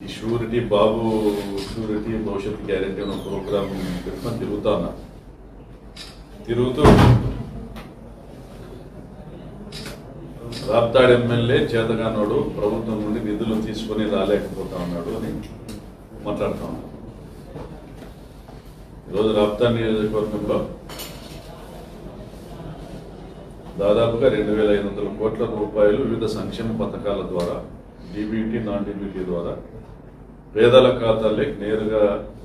ఈ surety Babu surety Bhavishyat guarantee అనే program పెట్టుకొని తిరుగుతా ఉన్నా తిరుగుతూ రాప్తాడు ఎమ్మెల్యే చేతగానోడు ప్రభుత్వం నుండి నిధులు తీసుకొని రాలేకపోతా ఉన్నాడు అని మాట్లాడుతా ఉన్నా. ఈరోజు రాప్తా నియోజకవర్గంలో దాదాపుగా రెండు వేల ఐదు వందల కోట్ల రూపాయలు వివిధ సంక్షేమ పథకాల ద్వారా డీబీటీ నాన్ డీబీటీ ద్వారా పేదల ఖాతాల్లోకి నేరుగా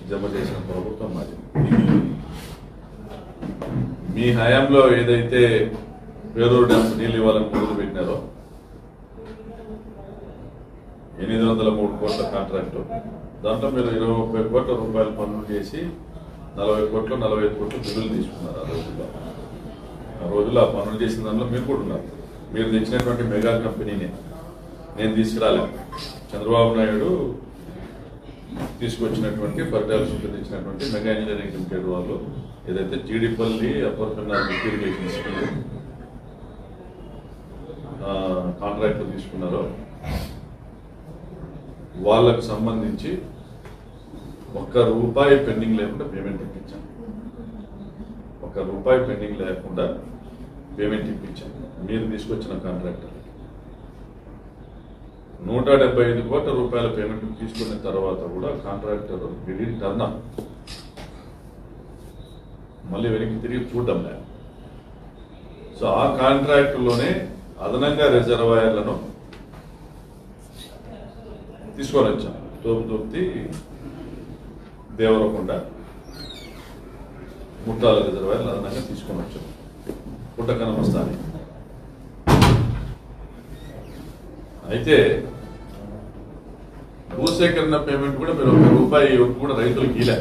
జమ చేసిన ప్రభుత్వం మాది. మీ హయాంలో ఏదైతే పేరూరు డ్యామ్ నీళ్ళు ఇవ్వాలని మొదలు పెట్టినారో ఎనిమిది వందల మూడు కోట్ల కాంట్రాక్టు. దాంట్లో మీరు ఇరవై ముప్పై కోట్ల రూపాయలు పనులు చేసి నలభై కోట్లు నలభై ఐదు కోట్లు బిల్లులు తీసుకున్నారు ఆ రోజుల్లో. ఆ రోజుల్లో ఆ పనులు చేసిన దాంట్లో మీరు కూడా ఉన్నారు. మీరు తెచ్చినటువంటి మెగా కంపెనీని. నేను తీసుకురాలే. చంద్రబాబు నాయుడు తీసుకొచ్చినటువంటి పరిటాల సుఖం మెగా ఇంజనీరింగ్ లిమిటెడ్ వాళ్ళు ఏదైతే Jeedipalli upper Pennar irrigation scheme contract తీసుకున్నారో వాళ్ళకు సంబంధించి ఒక్క రూపాయి పెండింగ్ లేకుండా పేమెంట్ ఇప్పించాం. ఒక్క రూపాయి పెండింగ్ లేకుండా పేమెంట్ ఇప్పించాం. మీరు తీసుకొచ్చిన కాంట్రాక్టర్. నూట డెబ్బై ఐదు కోట్ల రూపాయల పేమెంట్ తీసుకున్న తర్వాత కూడా కాంట్రాక్టర్ విడిన్ టర్న్ మళ్ళీ వెనక్కి తిరిగి చూడడం లే. సో ఆ కాంట్రాక్టులోనే అదనంగా రిజర్వాయర్లను తీసుకొని వచ్చాం. తోపు తోప్తి దేవరకొండ ముట్టాల రిజర్వాయర్లు అదనంగా తీసుకొని వచ్చాం. పుట్టకనమ అయితే భూసేకరణ పేమెంట్ కూడా మీరు ఒక రూపాయి కూడా రైతులకు ఇలా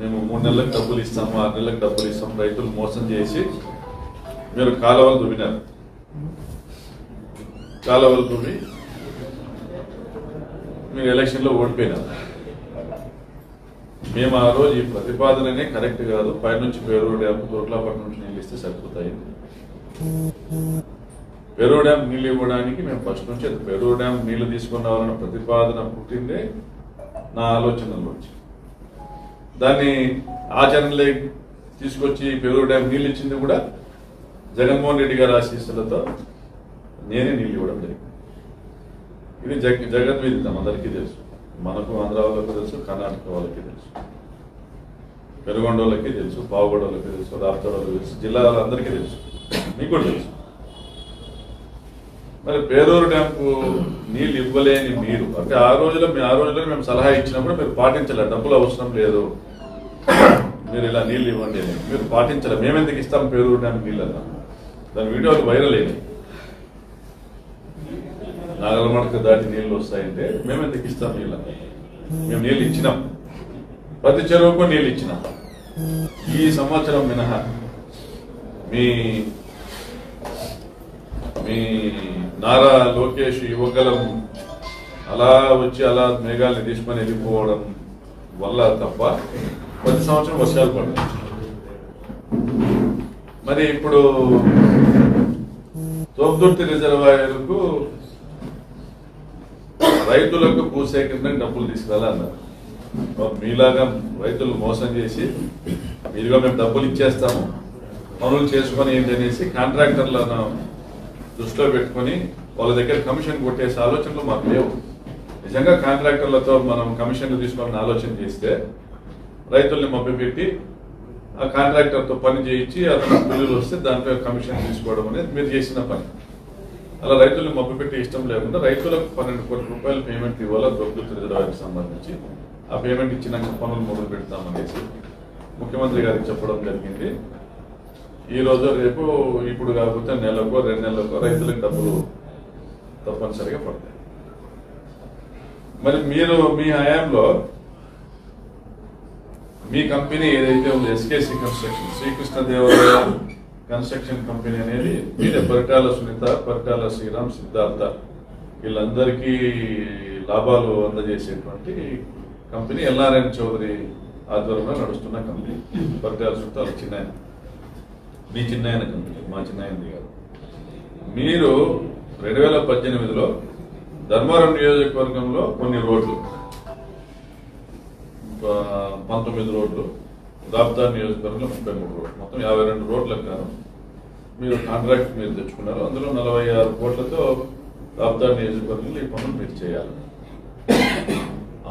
మేము మూడు నెలలకు డబ్బులు ఇస్తాము ఆరు నెలలకు డబ్బులు ఇస్తాం రైతులు మోసం చేసి మీరు కాలువలు దువ్వినారు. కాలువలు దువ్వి మీరు ఎలక్షన్లో ఓడిపోయినారు. మేము ఆ రోజు ఈ ప్రతిపాదననే కరెక్ట్ కాదు. పైనుంచి పేరు డ్యామ్ దొడ్లాపట్నం నుంచి నీళ్ళు ఇస్తే సరిపోతాయి. పెరూ డ్యామ్ నీళ్ళు ఇవ్వడానికి మేము ఫస్ట్ నుంచి అది పెరో డ్యామ్ నీళ్ళు తీసుకున్న ప్రతిపాదన పుట్టిందే నా ఆలోచనలో వచ్చి. దాన్ని ఆచరణలే తీసుకొచ్చి పెరూ డ్యామ్ నీళ్ళు ఇచ్చింది కూడా జగన్మోహన్ రెడ్డి గారి ఆశీస్సులతో నేనే నీళ్ళు ఇవ్వడం జరిగింది. ఇది జగ జగద్విదితం అందరికీ తెలుసు. మనకు ఆంధ్ర వాళ్ళకి తెలుసు కర్ణాటక వాళ్ళకి తెలుసు. పెరుగొండ వాళ్ళకి తెలుసు పావుగొడ వాళ్ళకి తెలుసు రాష్ట్ర వాళ్ళకి తెలుసు జిల్లా అందరికీ తెలుసు. మీకు కూడా తెలుసు. మరి పేరూరు డ్యాంకు నీళ్ళు ఇవ్వలేని మీరు. అంటే ఆ రోజులో మీ ఆ రోజులో మేము సలహా ఇచ్చినప్పుడు మీరు పాటించలేదు. డబ్బులు అవసరం లేదు. మీరు ఇలా నీళ్ళు ఇవ్వండి మీరు పాటించలే మేమెందుకు ఇస్తాం పేరూరు డ్యాంకు నీళ్ళు అన్నా దాని వీడియోలు వైరల్ అయినాయి నాగలమడక దాటి నీళ్ళు వస్తాయంటే మేమెందుకు ఇస్తాం నీళ్ళ మేము నీళ్ళు ఇచ్చినాం. ప్రతి చెరువుకు నీళ్ళు ఇచ్చినాం. ఈ సంవత్సరం మినహా మీ మీ నారా లోకేష్ యువగలం. అలా వచ్చి అలా మేఘాలని తీసుకొని వెళ్ళిపోవడం వల్ల తప్ప ప్రతి సంవత్సరం వర్షాలు పడ్డాయి మరి ఇప్పుడు తోపుదుర్తి రిజర్వాయర్కు రైతులకు భూసేకరణకు డబ్బులు తీసుకురాలన్నారు. మీలాగా రైతులు మోసం చేసి మీరుగా మేము డబ్బులు ఇచ్చేస్తాము పనులు చేసుకొని ఏంటనేసి అనేసి కాంట్రాక్టర్లను దృష్టిలో పెట్టుకొని వాళ్ళ దగ్గర కమిషన్ కొట్టేసే ఆలోచనలు మాకు లేవు. నిజంగా కాంట్రాక్టర్లతో మనం కమిషన్లు తీసుకోవాలని ఆలోచన చేస్తే రైతుల్ని మభ్యపెట్టి ఆ కాంట్రాక్టర్తో పని చేయించి అతను బిల్లులు వస్తే దాంట్లో కమిషన్ తీసుకోవడం అనేది మీరు చేసిన పని. అలా రైతుల్ని మభ్యపెట్టి ఇష్టం లేకుండా రైతులకు పన్నెండు కోట్ల రూపాయలు పేమెంట్ ఇవ్వాలా దొరుకుతు రిజర్వాయర్కి సంబంధించి. ఆ పేమెంట్ ఇచ్చినాక పనులు మొదలు పెడతామనేసి ముఖ్యమంత్రి గారికి చెప్పడం జరిగింది. ఈ రోజు రేపు ఇప్పుడు కాకపోతే నెలకో రెండు నెలలకో రైతులకు డబ్బులు తప్పనిసరిగా పడతాయి. మరి మీరు మీ హయాంలో మీ కంపెనీ ఏదైతే ఉందో SKC construction Srikrishnadevaraya construction company అనేది మీరే పరిటాల సునీత పరిటాల శ్రీరామ్ సిద్ధార్థ వీళ్ళందరికీ లాభాలు అందజేసేటువంటి కంపెనీ ఎల్ఆర్ఎన్ చౌదరి ఆధ్వర్యంలో నడుస్తున్న కంపెనీ. పరిటాల సునీత వాళ్ళ చిన్న మీ చిన్నాయన కంపెనీ మా చిన్నాయనది కాదు. మీరు రెండు వేల పద్దెనిమిదిలో ధర్మవరం నియోజకవర్గంలో కొన్ని రోడ్లు పంతొమ్మిది రోడ్లు దాబ్దార్ నియోజకవర్గంలో ముప్పై మూడు రోడ్లు మొత్తం యాభై రెండు రోడ్లకు మీరు కాంట్రాక్ట్ మీరు తెచ్చుకున్నారు. అందులో నలభై ఆరు కోట్లతో దాబ్దార్ నియోజకవర్గంలో ఈ పనులు మీరు చేయాలి.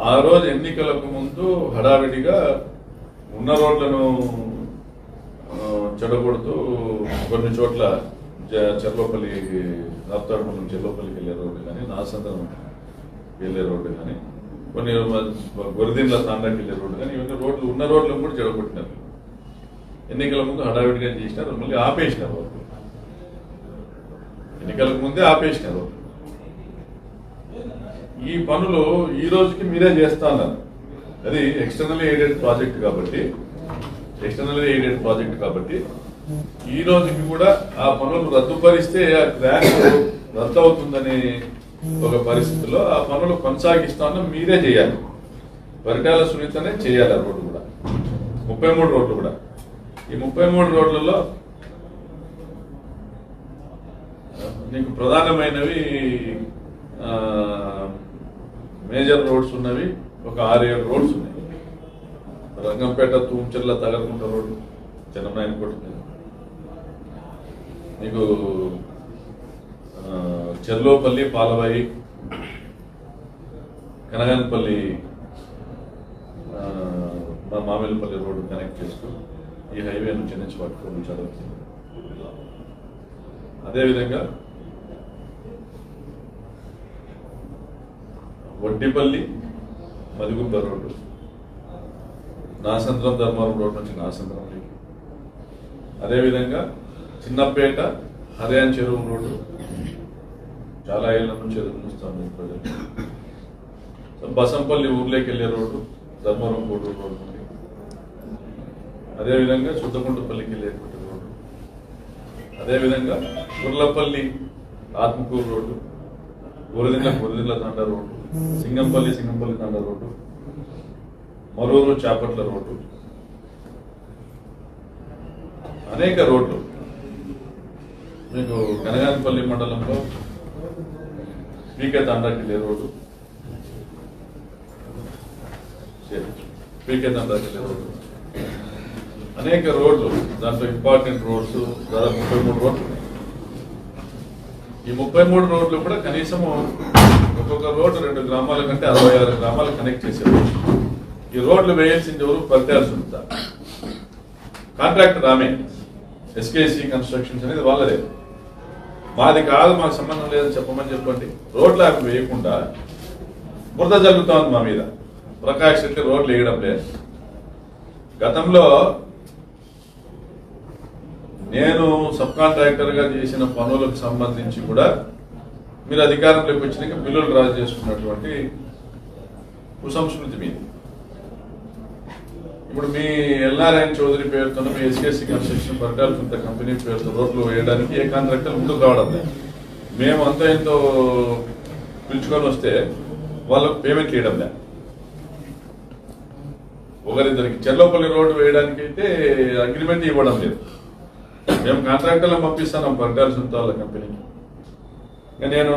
ఆ రోజు ఎన్నికలకు ముందు హడావిడిగా ఉన్న రోడ్లను చెడగొడుతూ కొన్ని చోట్ల జ- చెర్లోపల్లి రాప్తాడు చెర్లోపల్లికి వెళ్ళే రోడ్డు కానీ నాసంద్రం వెళ్ళే రోడ్డు కానీ కొన్ని గొరదీన్ల తాండాకి వెళ్ళే రోడ్డు కానీ ఇవన్నీ రోడ్లు ఉన్న రోడ్లను కూడా చెడగొట్టినారు. ఎన్నికల ముందు హడావిడిగా చేసినారు మళ్ళీ ఆపేసినారు. ఎన్నికలకు ముందే ఆపేసినారు. ఈ పనులు ఈ రోజుకి మీరే చేస్తా అన్నారు. అది ఎక్స్టర్నల్ ఎయిడెడ్ ప్రాజెక్ట్ కాబట్టి ఎక్స్టర్నల్ ఎయిడెడ్ ప్రాజెక్ట్ కాబట్టి ఈ రోజుకి కూడా ఆ పనులు రద్దుపరిస్తే ఆ ట్రాక్ రద్దు అవుతుందనే ఒక పరిస్థితిలో ఆ పనులు కొనసాగిస్తాను మీరే చేయాలి. పరిటాల సునీతనే చేయాలి ఆ రోడ్డు కూడా. ముప్పై మూడు రోడ్లు కూడా. ఈ ముప్పై మూడు రోడ్లలో నీకు ప్రధానమైనవి మేజర్ రోడ్స్ ఉన్నవి ఒక ఆరు ఏడు రోడ్స్ ఉన్నాయి రంగంపేట తూంచెర్ల తగలకుంట రోడ్డు చిన్ననాయన కొట్టు నీకు చెర్లోపల్లి పాలవాయి కనగానపల్లి మా మామిలపల్లి రోడ్డు కనెక్ట్ చేస్తూ ఈ హైవే నుంచి నుంచి పట్టుకొని చదువుతుంది అదేవిధంగా వడ్డిపల్లి మదిగుబ్బ రోడ్డు. నాసంద్రం ధర్మారం రోడ్ నుంచి నాసంద్రం అదేవిధంగా చిన్నపేట హర్యాన్ చెరువు రోడ్డు. చాలా ఏళ్ళ నుంచి ఎదురు ప్రజలు సో బసంపల్లి ఊర్లోకి వెళ్ళే రోడ్డు ధర్మవరం గూడూరు రోడ్డు ఉంది. అదేవిధంగా చుద్దకుంటపల్లికి వెళ్ళేటువంటి రోడ్డు. అదేవిధంగా Gurlapalli Atmakur road. Guradilla Guradilla Thanda road. Singampalli Singampalli Thanda road. Maruru Chapatla road. అనేక రోడ్లు. మీకు కనగానపల్లి మండలంలో పీకే తండాకిల్లే రోడ్డు. సరే, పీకే తండాకిల్లే రోడ్డు. అనేక రోడ్లు దాంట్లో ఇంపార్టెంట్ రోడ్స్ దాదాపు ముప్పై మూడు రోడ్లు ఈ ముప్పై మూడు రోడ్లు కూడా కనీసం ఒక్కొక్క రోడ్డు రెండు గ్రామాల కంటే అరవై ఆరు గ్రామాలు కనెక్ట్ చేసేవాళ్ళు. ఈ రోడ్లు వేయాల్సింది ఎవరు? పరిటాల్సి ఉందా కాంట్రాక్టర్ ఆమె. ఎస్కేసి కన్స్ట్రక్షన్స్ అనేది వాళ్ళదే. మాది కాదు మాకు సంబంధం లేదని చెప్పమని చెప్పండి. రోడ్లు ఆమె వేయకుండా బురద జరుగుతా ఉంది మా మీద. ప్రకాష్ రెడ్డి రోడ్లు వేయడం లేదు. గతంలో నేను సబ్ కాంట్రాక్టర్గా చేసిన పనులకు సంబంధించి కూడా మీరు అధికారంలోకి వచ్చినాక బిల్లులు డ్రా చేసుకున్నటువంటి కుసంస్కృతి మీది. ఇప్పుడు మీ ఎల్ఆర్ఎన్ చౌదరి పేరుతో మీ ఎస్కేసి కన్స్ట్రక్షన్ పరిటాల కొంత కంపెనీ పేరుతో రోడ్లు వేయడానికి ఏ కాంట్రాక్టర్ ముందుకు రావడం లేదు. మేము అంత ఎంతో పిలుచుకొని వస్తే వాళ్ళకు పేమెంట్ ఇవ్వడం లేదు. ఒకరిద్దరికి చెర్లోపల్లి రోడ్డు వేయడానికి అయితే అగ్రిమెంట్ ఇవ్వడం లేదు. మేము కాంట్రాక్టర్లను పంపిస్తాను పరిటాల సొంత వాళ్ళ కంపెనీకి నేను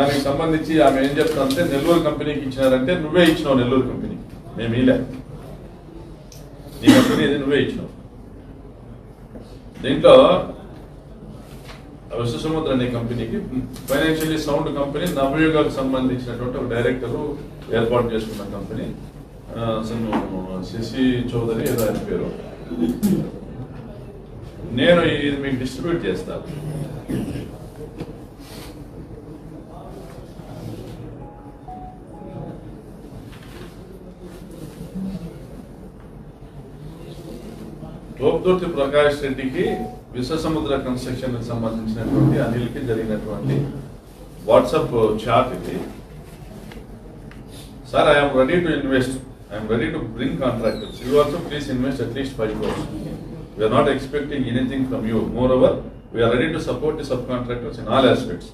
దానికి సంబంధించి ఆమె ఏం చెప్తానంటే నెల్లూరు కంపెనీకి ఇచ్చినారంటే నువ్వే ఇచ్చినావు నెల్లూరు కంపెనీకి మేము ఇలా నీ కంపెనీ ఇది నువ్వే ఇచ్చినావు. దీంట్లో విశ్వసముద్ర అనే కంపెనీకి ఫైనాన్షియలీ సౌండ్ కంపెనీ నవయుగాకు సంబంధించినటువంటి ఒక డైరెక్టర్ ఏర్పాటు చేసుకున్న కంపెనీ. అసలు శశి చౌదరి ఏదో ఆయన పేరు. నేను ఇది మీకు డిస్ట్రిబ్యూట్ చేస్తాను తోపుదుర్తి ప్రకాష్ రెడ్డికి విశ్వసముద్ర కన్స్ట్రక్షన్కి సంబంధించినటువంటి అనిల్కి జరిగినటువంటి వాట్సాప్ చాట్ ఇది. Sir I'm ready to invest I'm ready to bring contractors you also please invest at least five crores we're not expecting anything from you moreover we're ready to support the sub contractors in all aspects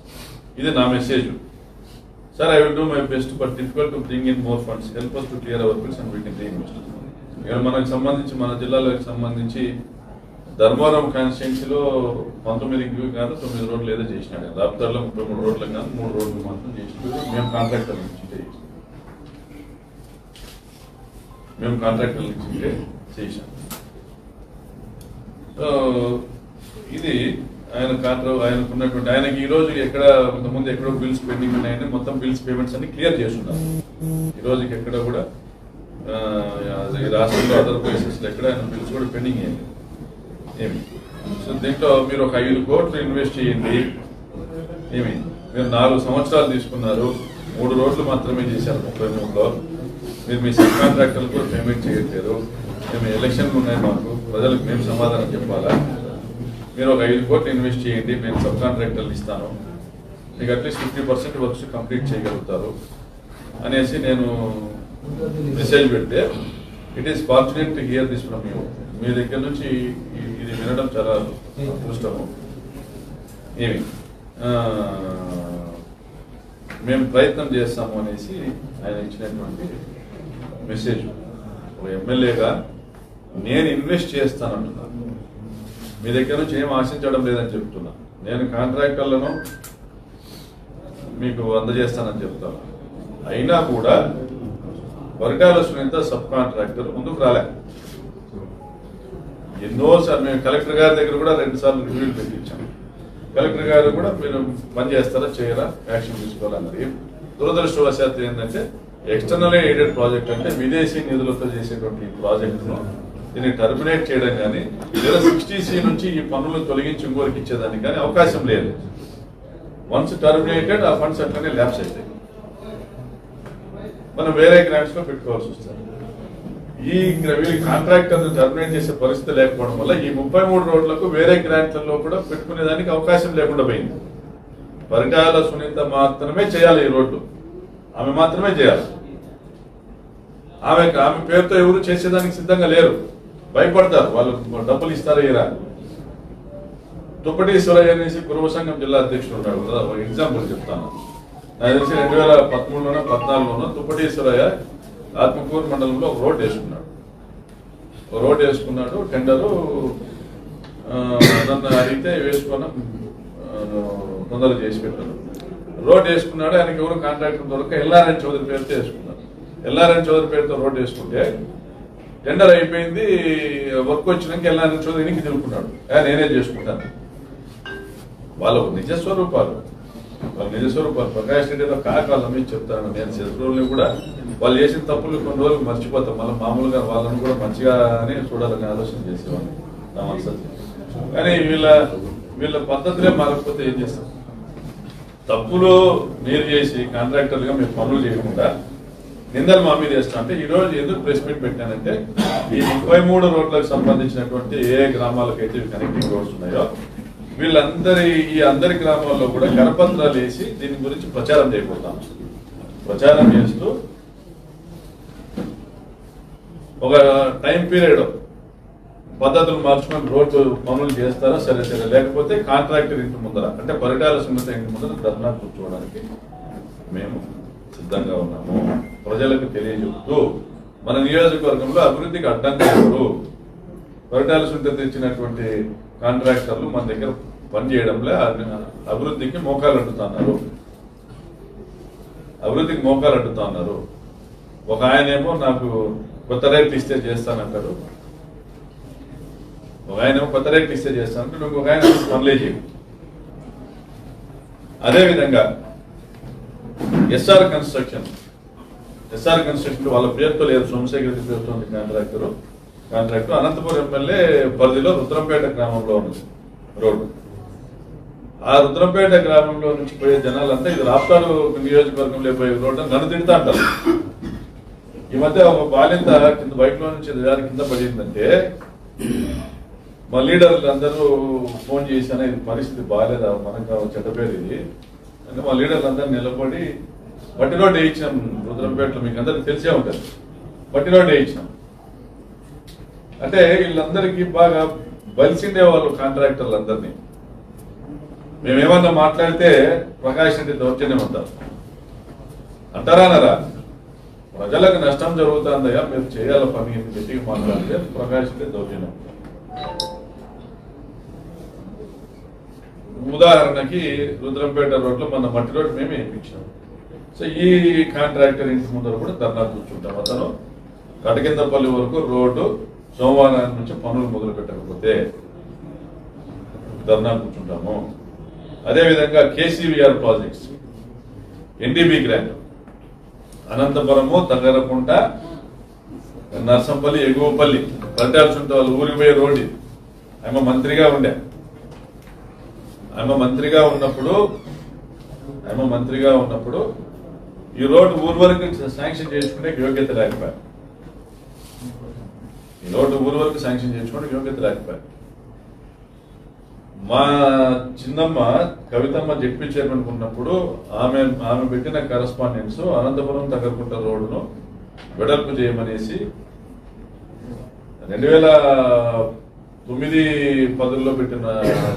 ఇది నా message sir I will do my best but difficult to bring in more funds help us to clear our bills and we can reinvest ఇక్కడ మనకు సంబంధించి మన జిల్లాలకు సంబంధించి ధర్మవరం కాన్స్టిట్యున్సీలో పంతొమ్మిదికి కాదు తొమ్మిది రోడ్లు ఏదో చేసినాడు రాప్తాడులో ముప్పై మూడు రోడ్లు కాదు మూడు రోడ్లు మాత్రం చేసినాడు మేము కాంట్రాక్టర్ నుంచి మేము కాంట్రాక్టర్ నుంచి చేశాం ఇది ఆయన కాంట్రా ఆయనకు ఉన్నటువంటి ఆయనకి ఈ రోజు ఎక్కడ కొంతమంది ఎక్కడో బిల్స్ పెండింగ్ ఉన్నాయని మొత్తం బిల్స్ పేమెంట్స్ అన్ని క్లియర్ చేస్తున్నారు. ఈ రోజుకి ఎక్కడ కూడా రాష్ట్రంలో అదర్ ప్లేసెస్లో ఎక్కడైనా బిల్స్ కూడా పెండింగ్ అయ్యింది ఏమి? సో దీంట్లో మీరు ఒక ఐదు కోట్లు ఇన్వెస్ట్ చేయండి. ఏమి? మీరు నాలుగు సంవత్సరాలు తీసుకున్నారు. మూడు రోజులు మాత్రమే చేశారు ముప్పై మూడులో. మీరు మీ సబ్ కాంట్రాక్టర్లకు కూడా పేమెంట్ చేయట్లేదు. మేము ఎలక్షన్లు ఉన్నాయి మాకు. ప్రజలకు మేము సమాధానం చెప్పాలా? మీరు ఒక ఐదు కోట్లు ఇన్వెస్ట్ చేయండి. మేము సబ్ కాంట్రాక్టర్లు ఇస్తాను. మీకు at least fifty percent works complete చేయగలుగుతారు. అనేసి నేను మెసేజ్ పెడితే it is fortunate to hear this from you మీ దగ్గర నుంచి ఇది వినడం చాలా అదృష్టము. ఏమి? మేము ప్రయత్నం చేస్తాము అనేసి ఆయన ఇచ్చినటువంటి మెసేజ్ ఒక ఎమ్మెల్యేగా నేను ఇన్వెస్ట్ చేస్తానంటున్నాను మీ దగ్గర నుంచి ఏం ఆశించడం లేదని చెప్తున్నా. నేను కాంట్రాక్టర్లను మీకు అందజేస్తానని చెప్తాను. అయినా కూడా వర్గాల సబ్ కాంట్రాక్టర్. ముందుకు రాలే. ఎన్నోసార్లు మేము కలెక్టర్ గారి దగ్గర కూడా రెండు సార్లు రివ్యూలు పెట్టించాం. కలెక్టర్ గారు కూడా మీరు పని చేస్తారా చేయరా యాక్షన్ తీసుకోవాలన్నది దురదృష్టవశాత్తు ఏంటంటే ఎక్స్టర్నల్ ఎయిడెడ్ ప్రాజెక్ట్ అంటే విదేశీ నిధులతో చేసేటువంటి ప్రాజెక్టును దీన్ని టర్మినేట్ చేయడం కానీ లేదా సిక్స్టీ సి నుంచి ఈ పనులు తొలగించి ఇంకోరికి ఇచ్చేదానికి కానీ అవకాశం లేదు. వన్స్ టర్మినేటెడ్ ఆ ఫండ్స్ అట్లనే ల్యాబ్స్ అవుతాయి మనం వేరే గ్రాంట్స్లో పెట్టుకోవాల్సి వస్తుంది. ఈ వీళ్ళు కాంట్రాక్ట్ అంతా టర్మినేట్ చేసే పరిస్థితి లేకపోవడం వల్ల ఈ ముప్పై మూడు రోడ్లకు వేరే గ్రాంట్లలో కూడా పెట్టుకునేదానికి అవకాశం లేకుండా పోయింది. పరిటాల సునీత మాత్రమే చేయాలి ఈ రోడ్డు. ఆమె మాత్రమే చేయాలి. ఆమె ఆమె పేరుతో ఎవరు చేసేదానికి సిద్ధంగా లేరు. భయపడతారు. వాళ్ళు డబ్బులు ఇస్తారా ఇరా. దుప్పటీశ్వరయ్య అనేసి గురువ సంఘం జిల్లా అధ్యక్షుడు ఉన్నాడు కదా ఎగ్జాంపుల్ చెప్తాను. నాకు తెలిసి రెండు వేల పదమూడులోనో పద్నాలుగులోనో తుప్పటేశ్వరయ్య ఆత్మకూరు మండలంలో ఒక రోడ్ వేసుకున్నాడు. ఒక రోడ్ వేసుకున్నాడు టెండరు నన్ను అడిగితే వేసుకున్న తొందరగా చేసి పెట్టాను. రోడ్ వేసుకున్నాడు ఆయనకి ఎవరు కాంట్రాక్టర్ దొరక ఎల్ఆర్ఎన్ చౌదరి పేరుతో వేసుకున్నాడు. ఎల్ఆర్ఎన్ చౌదరి పేరుతో రోడ్ వేసుకుంటే టెండర్ అయిపోయింది వర్క్ వచ్చినాక ఎల్ఆర్ఎన్ చౌదరి ఇంటికి తిరుగుకున్నాడు నేనే చేసుకుంటాను. వాళ్ళ నిజస్వరూపాలు. వాళ్ళ నిజస్వరూపాలు ప్రకాష్ రెడ్డిలో కాకాల మీద చెప్తాను నేను శత్రువుల్ని కూడా వాళ్ళు చేసిన తప్పులు కొన్ని రోజులు మర్చిపోతాం. మళ్ళీ మామూలుగా వాళ్ళని కూడా మంచిగానే చూడాలని ఆలోచన చేసేవాడిని. నా మనసు కానీ వీళ్ళ వీళ్ళ పద్ధతులే మారకపోతే ఏం చేస్తాం? తప్పులు మీరు చేసి కాంట్రాక్టర్లుగా మీరు పనులు చేయకుండా నిందలు మా మీద వేస్తా. అంటే ఈరోజు ఎందుకు ప్రెస్ మీట్ పెట్టానంటే ఈ ముప్పై మూడు రోడ్లకు సంబంధించినటువంటి ఏ గ్రామాలకైతే కనెక్టింగ్ రోడ్స్ ఉన్నాయో వీళ్ళందరి ఈ అందరి గ్రామాల్లో కూడా కరపత్రాలు వేసి దీని గురించి ప్రచారం చేయబోతాం. ప్రచారం చేస్తూ ఒక టైం పీరియడ్ పద్ధతులు మార్చుకొని రోడ్డు పనులు చేస్తారా సరే సరే. లేకపోతే కాంట్రాక్టర్ ఇంటి ముందర అంటే పరిటాల సున్నత ఇంటి ముందర ధర్నా కూర్చోవడానికి మేము సిద్ధంగా ఉన్నాము. ప్రజలకు తెలియజెప్తూ మన నియోజకవర్గంలో అభివృద్ధికి అడ్డంగా ఎవరు? పరిటాల సున్నత ఇచ్చినటువంటి కాంట్రాక్టర్లు మన దగ్గర పనిచేయడంలో అభివృద్ధికి మోకాలు అడ్డుతున్నారు. అభివృద్ధికి మోకాలు అడ్డుతున్నారు. ఒక ఆయనేమో నాకు కొత్త రేట్లు ఇస్తే చేస్తానంటాడు. ఒక ఆయన ఏమో కొత్త రేట్లు ఇస్తే చేస్తానంటాడు ఇంకొక ఆయన పనులే చేయవు అదేవిధంగా ఎస్ఆర్ కన్స్ట్రక్షన్ ఎస్ఆర్ కన్స్ట్రక్షన్ వాళ్ళ పేరుతో లేదు సోమశేఖర్ పేరుతో ఉంది కాంట్రాక్టర్. కాంట్రాక్టు అనంతపురం ఎమ్మెల్యే పరిధిలో రుద్రంపేట గ్రామంలో ఉంది రోడ్డు. ఆ రుద్రంపేట గ్రామంలో నుంచి పోయే జనాలంతా ఇది రాప్తాడు నియోజకవర్గంలో పోయే రోడ్డు నన్ను తిడతా అంటారు. ఈ మధ్య ఒక బాలింత కింద బయటలో నుంచి దాని కింద పడిందంటే మా లీడర్లు అందరూ ఫోన్ చేశాను ఇది పరిస్థితి బాగాలేదా మనకు చెడ్డపేరు ఇది. అంటే మా లీడర్లు అందరూ నిలబడి బట్టి రోడ్డు వేయించినాం రుద్రంపేటలో మీకు అందరికి తెలిసే ఉంటుంది. బట్టి రోడ్డు వేయించినాం. అంటే వీళ్ళందరికీ బాగా బలిసిండే వాళ్ళు కాంట్రాక్టర్లు అందరినీ మేమేమన్నా మాట్లాడితే ప్రకాష్ రెడ్డి దౌర్జన్యం అంటారు. అంటారా అనరా ప్రజలకు నష్టం జరుగుతుందయ్యా మీరు చేయాల పని అని గట్టిగా మాట్లాడితే ప్రకాష్ రెడ్డి దౌర్జన్యం. ఉదాహరణకి రుద్రంపేట రోడ్లో మన మట్టి రోడ్ మేమే వేయించాం. సో ఈ కాంట్రాక్టర్ ఇంటి ముందర కూడా ధర్నా కూర్చుంటాం. అతను కటకిందపల్లి వరకు రోడ్డు సోమవారం నుంచి పనులు మొదలు పెట్టకపోతే ధర్నా కూర్చుంటాము. అదేవిధంగా KCVR projects NDB grant Anantapuram Taggarakunta Narsampalli Eguvapalli Prajalsunta వాళ్ళు ఊరికి పోయే రోడ్డు ఆమె మంత్రిగా ఉండే. ఆమె మంత్రిగా ఉన్నప్పుడు ఆమె మంత్రిగా ఉన్నప్పుడు ఈ రోడ్డు ఊరు వరకు శాంక్షన్ చేసుకునే యోగ్యత లేకపోయా ఈ నోటు ఊరు వరకు శాంక్షన్ చేసుకునే యోగ్యత లేకపోయా మా చిన్నమ్మ కవితమ్మ జడ్పీ చైర్మన్ ఉన్నప్పుడు ఆమె ఆమె పెట్టిన కరస్పాండెన్స్ అనంతపురం తగరకుంట రోడ్డును వెడల్పు చేయమనేసి రెండు వేల తొమ్మిది పదుల్లో పెట్టిన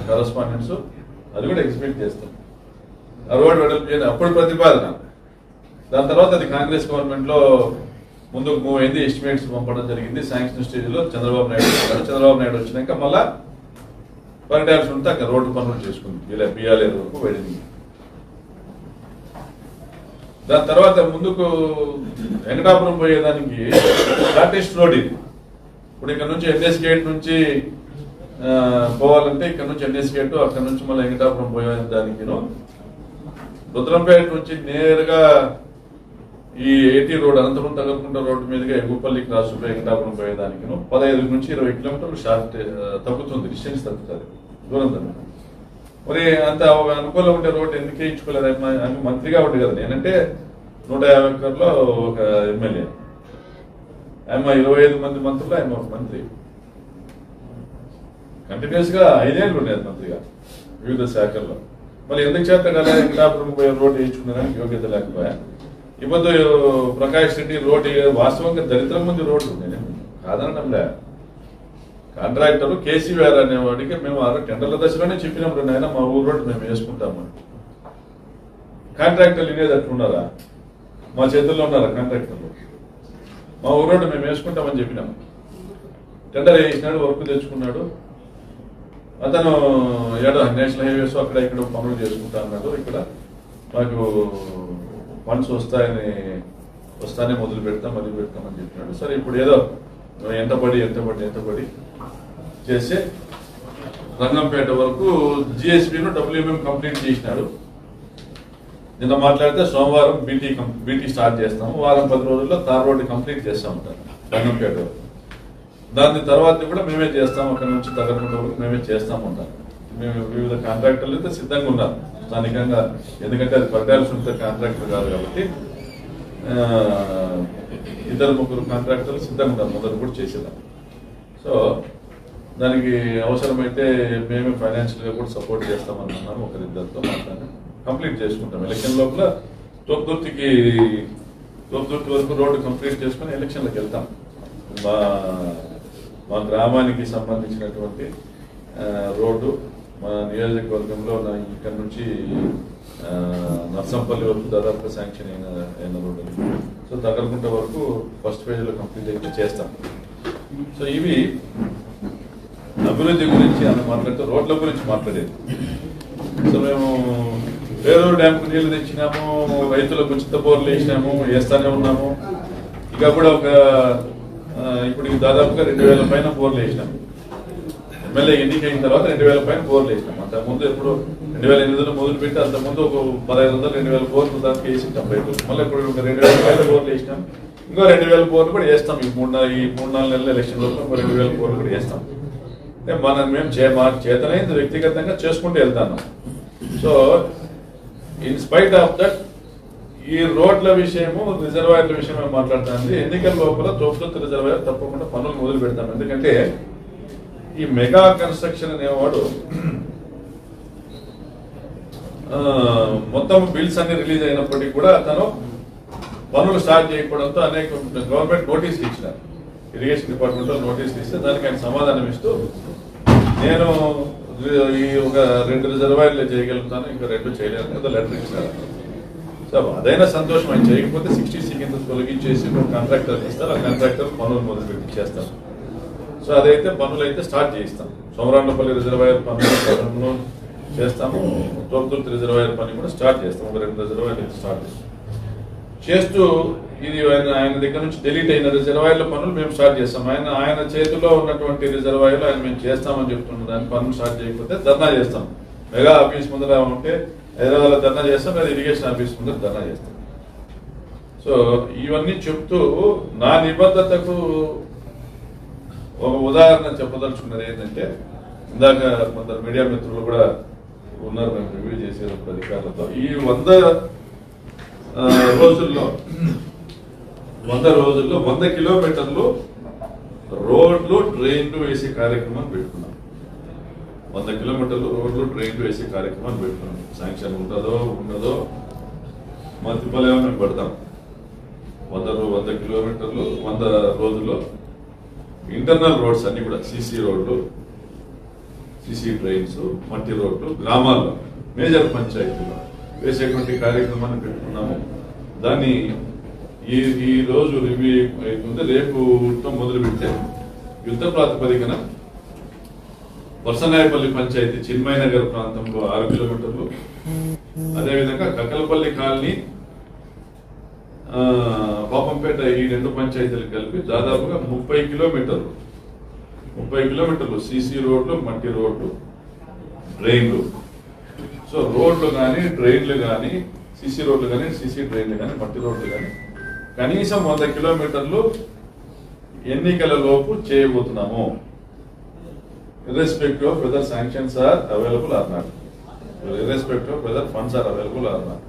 కరస్పాండెన్స్ అది కూడా ఎక్స్పెక్ట్ చేస్తాం. ఆ వెడల్పు చేయని అప్పుడు ప్రతిపాదన. దాని తర్వాత అది కాంగ్రెస్ గవర్నమెంట్లో ముందుకు మూవ్ అయింది ఎస్టిమేట్స్ పంపడం జరిగింది. శాంక్షన్ స్టేజ్లో చంద్రబాబు నాయుడు చంద్రబాబు నాయుడు వచ్చినాక మళ్ళా పరిటాల్సి ఉంటే అక్కడ రోడ్డు పనులు చేసుకుంది. ఇలా బిఆర్ఏ వరకు వెళ్ళింది. దాని తర్వాత ముందుకు వెంకటాపురం పోయేదానికి షార్టెస్ట్ రోడ్ ఇది. ఇప్పుడు ఇక్కడ నుంచి ఎన్ఎస్ గేట్ నుంచి పోవాలంటే ఇక్కడ నుంచి ఎన్ఎస్ గేట్ అక్కడ నుంచి మళ్ళీ వెంకటాపురం పోయేదానికి రుద్రంపేట నుంచి నేరుగా ఈ ఏటీ రోడ్ అనంతపురం తగలకుంట రోడ్డు మీదుగా ఎగుపల్లి క్రాస్ వెంకటాపురం పోయేదానికి పదహైదు నుంచి ఇరవై కిలోమీటర్లు షార్ట్ తగ్గుతుంది డిస్టెన్స్ తగ్గుతుంది దూరం తగ్గుతుంది. మరి అంత ఒక అనుకూలం ఉండే రోడ్డు ఎందుకు వేయించుకోలేదు? ఆయన ఆయన మంత్రిగా ఉండే కదా. నేనంటే నూట యాభై ఒక్కరిలో ఒక ఎమ్మెల్యే. ఆమె ఇరవై ఐదు మంది మంత్రులు ఆయన ఒక మంత్రి. కంటిన్యూస్గా ఐదేళ్ళు ఉండేది మంత్రిగా వివిధ శాఖల్లో. మళ్ళీ ఎందుకు చేత కదా వెంకటాపురం పోయే రోడ్డు వేయించుకునేదానికి యోగ్యత లేకపోయా? ఇప్పుడు ప్రకాష్ రెడ్డి రోడ్డు వాస్తవంగా దరిద్రం మంది రోడ్డు ఉన్నాయి కాదనడంలే. కాంట్రాక్టర్ కేసీఆర్ అనేవాడికి మేము ఆ టెండర్ల దశలోనే చెప్పినాం రెండు ఆయన మా ఊరు రోడ్డు మేము వేసుకుంటాము కాంట్రాక్టర్లు వినేది అట్లున్నారా? మా చేతుల్లో ఉన్నారా కాంట్రాక్టర్లు? మా ఊరు రోడ్డు మేము వేసుకుంటామని చెప్పినాము టెండర్ వేసినాడు వర్క్ తెచ్చుకున్నాడు. అతను ఏడో నేషనల్ హైవేస్ అక్కడ ఇక్కడ పనులు చేసుకుంటా అన్నాడు ఇక్కడ మాకు ఫండ్స్ వస్తాయని వస్తానే మొదలు పెడతాం మొదలు పెడతామని చెప్పినాడు. సరే ఇప్పుడు ఏదో ఎంతపడి ఎంతపడి ఎంతపడి చేసి రంగంపేట వరకు జిఎస్పీను డబ్ల్యూఎంఎం కంప్లీట్ చేసినాడు. నిన్న మాట్లాడితే సోమవారం బీటీ బీటీ స్టార్ట్ చేస్తాము. వారం పది రోజుల్లో తార్ రోడ్డు కంప్లీట్ చేస్తాం ఉంటారు రంగంపేట వరకు. దాని తర్వాత కూడా మేమే చేస్తాం అక్కడ నుంచి తగ్గకుండా వరకు మేమే చేస్తాం ఉంటాం మేము వివిధ కాంట్రాక్టర్లు అయితే సిద్ధంగా ఉన్నారు స్థానికంగా. ఎందుకంటే అది పట్టాల్సి ఉంటే కాంట్రాక్టర్ కాదు కాబట్టి ఇద్దరు ముగ్గురు కాంట్రాక్టర్లు సిద్ధంగా ఉన్నారు మొదలు కూడా చేసేదాం. సో దానికి అవసరమైతే మేమే ఫైనాన్షియల్గా కూడా సపోర్ట్ చేస్తామని అన్నాము ఒకరిద్దరితో మాట్లాడి కంప్లీట్ చేసుకుంటాం. ఎలక్షన్ లోపల తొక్కుర్తికి తొక్కుర్తి వరకు రోడ్డు కంప్లీట్ చేసుకుని ఎలక్షన్లకు వెళ్తాం. మా మా గ్రామానికి సంబంధించినటువంటి రోడ్డు మా నియోజకవర్గంలో నా ఇక్కడ నుంచి నర్సంపల్లి వరకు దాదాపుగా శాంక్షన్ అయిన అయిన రోడ్డు సో దగ్గరకుంట వరకు ఫస్ట్ ఫేజ్లో కంప్లీట్ అయితే చేస్తాం. సో ఇవి అభివృద్ధి గురించి అని మాట్లాడితే రోడ్ల గురించి మాట్లాడేది. సో మేము వేరే డ్యాంకు నీళ్ళు తెచ్చినాము రైతులకు ఉచిత బోర్లు వేసినాము వేస్తానే ఉన్నాము. ఇక కూడా ఒక ఇప్పుడు దాదాపుగా రెండు వేల పైన బోర్లు వేసినాము ఎమ్మెల్యే అయిన తర్వాత రెండు వేల పైన బోర్లు వేసినాం. అంత ముందు ఎప్పుడు రెండు వేల ఎనిమిదిలో మొదలు పెట్టి అంత ముందు ఒక పదహైదు వందలు రెండు వేల బోర్లు దానికి వేసింటాం రైతులు మళ్ళీ ఇప్పుడు ఒక రెండు వేల పైన బోర్లు వేసినాం. ఇంకో రెండు వేల బోర్లు కూడా వేస్తాం. ఈ మూడు ఈ మూడు నాలుగు నెలల ఎలక్షన్ లోపల ఇంకో రెండు వేల బోర్లు కూడా వేస్తాం. మనం మేము చే మా చేతనైంది వ్యక్తిగతంగా చేసుకుంటూ వెళ్తాను. So in spite of that ఈ రోడ్ల విషయము రిజర్వాయర్ల విషయమే మాట్లాడుతుంది. ఎన్నికల లోపల తోపులొత్తు రిజర్వాయర్ తప్పకుండా పనులు మొదలు పెడతాం. ఎందుకంటే ఈ మెగా కన్స్ట్రక్షన్ అనేవాడు మొత్తం బిల్స్ అన్ని రిలీజ్ అయినప్పటికీ కూడా తను పనులు స్టార్ట్ చేయకపోవడంతో అనేక గవర్నమెంట్ నోటీసులు ఇచ్చినారు. ఇరిగేషన్ డిపార్ట్మెంట్లో నోటీసులు ఇస్తే దానికి ఆయన సమాధానం ఇస్తూ నేను ఈ ఒక రెండు రిజర్వాయర్లు చేయగలుగుతాను ఇంకా రెండు చేయలేను ఏదో లెటర్ ఇచ్చినారు. సో అదైనా సంతోషం. ఆయన చేయకపోతే సిక్స్టీ సి కింద తొలగించేసి ఒక కాంట్రాక్టర్ ఇస్తారు. ఆ కాంట్రాక్టర్ పనులు మొదలు పెట్టి చేస్తారు. సో అదైతే పనులు అయితే స్టార్ట్ చేయిస్తాం. సోమరాండపల్లి రిజర్వాయర్ పనులు చేస్తాము. తోపుతుర్తి రిజర్వాయర్ పని కూడా స్టార్ట్ చేస్తాం. ఒక రెండు రిజర్వాయర్లు స్టార్ట్ చేస్తాం. చేస్తూ ఇది ఆయన ఆయన దగ్గర నుంచి డిలీట్ అయిన రిజర్వాయర్ల పనులు మేము స్టార్ట్ చేస్తాం. ఆయన ఆయన చేతిలో ఉన్నటువంటి రిజర్వాయర్లు ఆయన మేము చేస్తామని చెప్తున్న దాని పనులు స్టార్ట్ చేయకపోతే ధర్నా చేస్తాం. మెగా ఆఫీస్ ముందర ఉంటే హైదరాబాద్లో ధర్నా చేస్తాం లేదా ఇరిగేషన్ ఆఫీస్ ముందర ధర్నా చేస్తాం. సో ఇవన్నీ చెప్తూ నా నిబద్ధతకు ఒక ఉదాహరణ చెప్పదలుచుకున్నది ఏంటంటే ఇందాక కొందరు మీడియా మిత్రులు కూడా ఉన్నారు మేము రివ్యూ చేసేటప్పుడు అధికారులతో. ఈ వంద రోజుల్లో వంద రోజుల్లో వంద కిలోమీటర్లు రోడ్లు ట్రైన్లు వేసే కార్యక్రమం పెట్టుకున్నాం వంద కిలోమీటర్లు రోడ్లు ట్రైన్లు వేసే కార్యక్రమం పెట్టుకున్నాం శాంక్షన్ ఉంటుందో ఉండదో మధ్యపలేమో మేము పెడతాం. వంద వంద కిలోమీటర్లు వంద రోజుల్లో ఇంటర్నల్ రోడ్స్ అన్ని కూడా సీసీ రోడ్లు సీసీ డ్రైన్స్ మట్టి రోడ్లు గ్రామాల్లో మేజర్ పంచాయతీలో వేసేటువంటి కార్యక్రమాన్ని పెట్టుకున్నాము. దాన్ని ఈ ఈ రోజు రివ్యూ అయిపోతే రేపు మొదలు పెడితే యుద్ధ ప్రాతిపదికన వరసనాయపల్లి పంచాయతీ చిన్మయనగర్ ప్రాంతంలో ఆరు కిలోమీటర్లు. అదేవిధంగా కక్కలపల్లి కాలనీ పాపంపేట ఈ రెండు పంచాయతీలు కలిపి దాదాపుగా ముప్పై కిలోమీటర్లు. ముప్పై కిలోమీటర్లు సీసీ రోడ్లు మట్టి రోడ్లు డ్రైన్లు. సో రోడ్లు కానీ డ్రైన్లు కానీ సీసీ రోడ్లు కానీ సీసీ డ్రైన్లు కానీ మట్టి రోడ్లు కానీ కనీసం వంద కిలోమీటర్లు ఎన్నికల లోపు చేయబోతున్నాము. Irrespective of whether sanctions are available or not irrespective of whether funds are available or not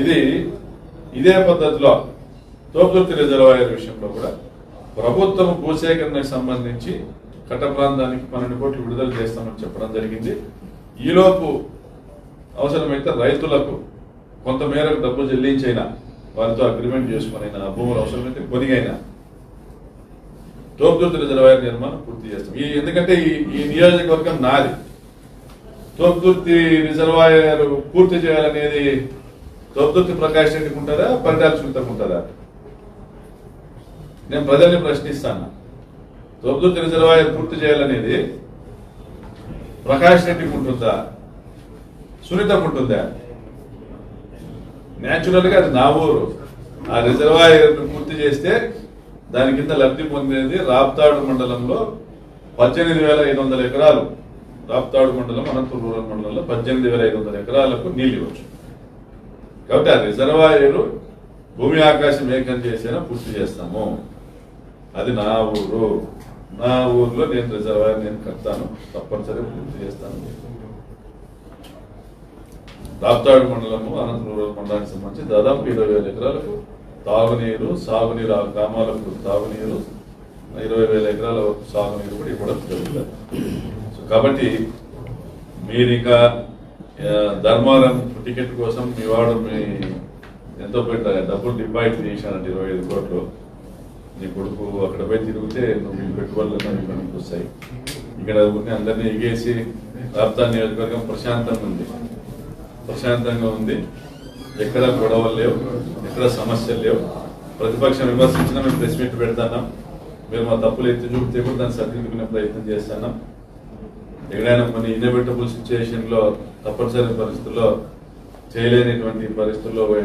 ఇది ఇదే పద్ధతిలో తోపుదుర్తి రిజర్వాయర్ విషయంలో కూడా ప్రభుత్వం భూసేకరణకు సంబంధించి కట్ట ప్రాంతానికి పన్నెండు కోట్లు విడుదల చేస్తామని చెప్పడం జరిగింది. ఈలోపు అవసరమైతే రైతులకు కొంతమేరకు డబ్బు చెల్లించైనా వారితో అగ్రిమెంట్ చేసుకుని భూములు అవసరమైతే కొనిగైనా తోపుదుర్తి రిజర్వాయర్ నిర్మాణం పూర్తి చేస్తాం. ఈ ఎందుకంటే ఈ ఈ నియోజకవర్గం నాది. తోపుదుర్తి రిజర్వాయర్ పూర్తి చేయాలనేది తోపుదుర్తి ప్రకాష్ రెడ్డికి ఉంటుందా? పరిటాల సునీతకు ఉంటుందా? నేను ప్రజల్ని ప్రశ్నిస్తాను. తోపుదుర్తి రిజర్వాయర్ పూర్తి చేయాలనేది ప్రకాష్ రెడ్డికి ఉంటుందా? సునీతకు ఉంటుందా? న్యాచురల్గా అది నా ఊరు. ఆ రిజర్వాయర్ పూర్తి చేస్తే దాని కింద లబ్ధి పొందేది రాప్తాడు మండలంలో పద్దెనిమిది వేల ఐదు వందల ఎకరాలు. రాప్తాడు మండలం అనంతపురం రూరల్ మండలంలో పద్దెనిమిది వేల ఐదు వందల ఎకరాలకు నీళ్ళు ఇవ్వచ్చు. కాబట్టి ఆ రిజర్వాయర్ భూమి ఆకాశం ఏకం చేసేనా పూర్తి చేస్తాము. అది నా ఊరు. నా ఊర్లో నేను రిజర్వాయర్ నేను కడతాను. తప్పనిసరిగా పూర్తి చేస్తాను. దాప్తాడు మండలము అనంతపురం మండలానికి సంబంధించి దాదాపు ఇరవై వేల ఎకరాలకు తాగునీరు సాగునీరు ఆ గ్రామాలకు తాగునీరు ఇరవై వేల ఎకరాల వరకు సాగునీరు కూడా ఇవ్వడం జరుగుతుంది. కాబట్టి మీరు ఇంకా ధర్మారం టికెట్ కోసం మీ వాడు మీ ఎంతో పెట్ట డబ్బులు డిపాజిట్ చేశానంటే ఇరవై ఐదు కోట్లు. నీ కొడుకు అక్కడ పోయి తిరిగితే నువ్వు మీ పెట్టుబడులు మీకు వస్తాయి. ఇక్కడ ఊరిని అందరినీ ఎగేసి రాప్తా నియోజకవర్గం ప్రశాంతంగా ఉంది. ప్రశాంతంగా ఉంది. ఎక్కడ గొడవలు లేవు ఎక్కడ సమస్యలు లేవు. ప్రతిపక్షం విమర్శించినా మేము ప్రెస్ మీట్ పెడతాం మీరు మా తప్పులు ఎత్తి చూపితే కూడా దాన్ని సరిదిద్దుకునే ప్రయత్నం చేస్తున్నాం. ఎక్కడైనా కొన్ని ఇన్నోవేటబుల్ సిచ్యుయేషన్లో తప్పనిసరి పరిస్థితుల్లో చేయలేనిటువంటి పరిస్థితుల్లో